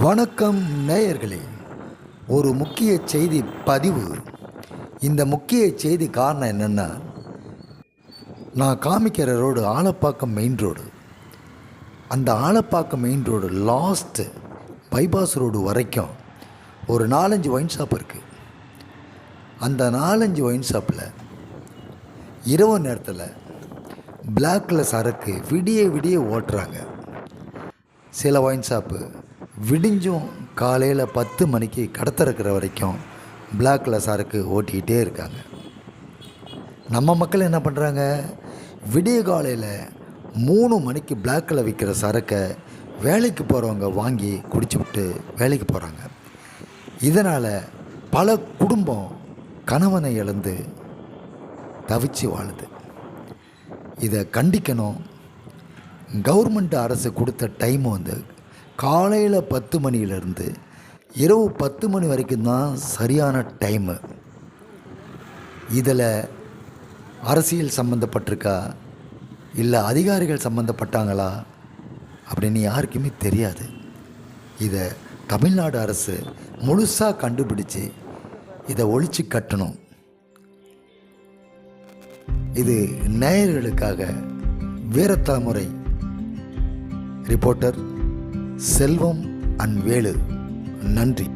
வணக்கம் நேயர்களே. ஒரு முக்கிய செய்தி பதிவு. இந்த முக்கிய செய்தி காரணம் என்னென்னா நான் காமிக்கிற ரோடு ஆலப்பாக்கம் மெயின் ரோடு அந்த Alappakkam main road last bypass road வரைக்கும் ஒரு நாலஞ்சு ஒயின் ஷாப் இருக்குது அந்த நாலஞ்சு ஒயின் ஷாப்பில் இரவு நேரத்தில் பிளாக்கில் சரக்கு விடிய விடிய ஓட்டுறாங்க. சில ஒயின் ஷாப்பு விடிஞ்சும் காலையில் பத்து மணிக்கு கடை இருக்கிற வரைக்கும் பிளாக்ல சரக்கு ஓட்டிக்கிட்டே இருக்காங்க. நம்ம மக்கள் என்ன பண்ணுறாங்க விடிய காலையில் மூணு மணிக்கு பிளாக்கில் விற்கிற சரக்கை வேலைக்கு போகிறவங்க வாங்கி குடிச்சு விட்டு வேலைக்கு போகிறாங்க இதனால் பல குடும்பம் கணவனை இழந்து தவிச்சு வாழுது. இதை கண்டிக்கணும். கவர்மெண்ட் அரசு கொடுத்த டைம் வந்து காலையில் பத்து மணியிலேருந்து இரவு பத்து மணி வரைக்கும் தான் சரியான டைமு. இதில் அரசியல் சம்மந்தப்பட்டிருக்கா இல்லை அதிகாரிகள் சம்மந்தப்பட்டாங்களா அப்படின்னு யாருக்குமே தெரியாது. இதை தமிழ்நாடு அரசு முழுசாக கண்டுபிடிச்சு இதை ஒழிச்சு கட்டணும். இது நேயர்களுக்காக வீரத்தலைமுறை ரிப்போர்ட்டர் செல்வம் அண்ட் வேலு. நன்றி.